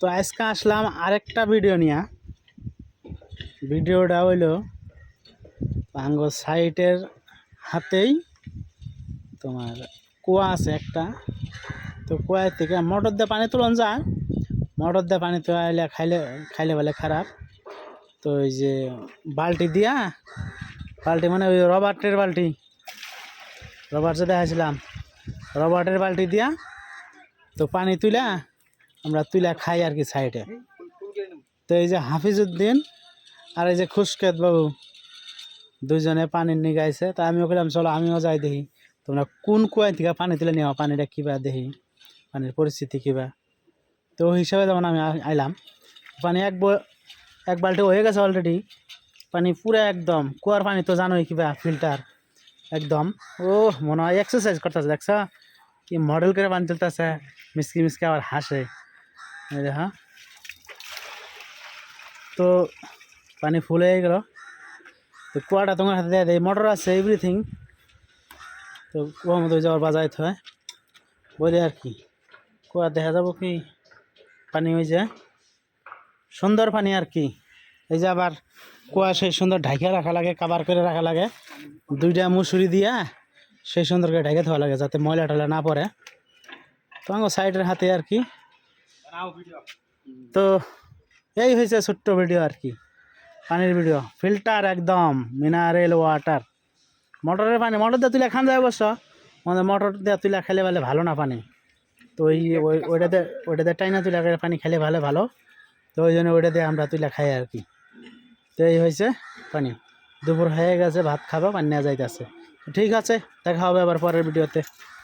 তো আজকে আসলাম আরেকটা ভিডিও নিয়ে। ভিডিওটা হইল আঙ্গ সাইটের হাতেই তোমার কুয়া আছে একটা। তো কুয়া থেকে মোটর দিয়ে পানি তুলন যায়। মোটর দিয়ে পানি তোলাইলে খাইলে খাইলে বলে খারাপ। তো ওই যে বালতি দিয়া, বালতি মানে ওই রবার্টের বালতি। রবার যে দেখাছিলাম রবার্টের বালতি দিয়া তো পানি তুলা আমরা তুলা খাই আর কি সাইডে। তো এই যে হাফিজউদ্দিন আর এই যে খুশকেত বাবু দুজনে পানি নিয়ে গাইছে। তা আমিও বললাম চলো আমিও যাই দেখি, তোমরা কোন কুয়ায় থেকে পানি তুলে নেওয়া পানিটা কিবা দেখি, পানির পরিস্থিতি কিবা? তো ওই হিসাবে যেমন আমি আইলাম। পানি এক এক বালতি হয়ে গেছে অলরেডি পানি পুরো একদম, কুয়ার পানি তো জানোই কিবা ফিল্টার একদম। ও মনে হয় এক্সারসাইজ করতেছে, দেখছ? কি মডেল করে পানি তুলতেছে, মিসকি মিসকি আবার হাসে। হ্যাঁ তো পানি ফুল হয়ে গেল। তো কুয়াটা তোমার হাতে দেয় দেয় মোটর আছে এভরিথিং তো কুয়ার মতো যাওয়ার বাজাইতে হয়। বলে আর কি, কুয়া দেখা যাব কি? পানি ওই যে, সুন্দর পানি আর কি। এই যে আবার কুয়া সেই সুন্দর ঢাকা রাখা লাগে কাবার করে রাখা লাগে। দুইটা মুসুরি দিয়া সেই সুন্দর করে ঢেকে লাগে যাতে ময়লা টয়লা না পড়ে। তো সাইডের হাতে আর কি তো এই হয়েছে ছোট্ট ভিডিও আর কি। পানির ভিডিও ফিল্টার একদম মিনারেল ওয়াটার মোটরের পানি মোটর দিয়ে তুলে খান যায় অবশ্য। আমাদের মোটর দিয়ে তুলে খেলে বলে ভালো না পানি। তো ওই ওই- ওইটাতে ওইটাতে টাইনা তুলে পানি খেলে ভালো ভালো। তো ওই জন্য ওইটা দিয়ে আমরা তুলে খাই আর কি। তো এই হয়েছে পানি। দুপুর হয়ে গেছে, ভাত খাব, পানি নেওয়া যাইতেছে। ঠিক আছে, দেখা হবে আবার পরের ভিডিওতে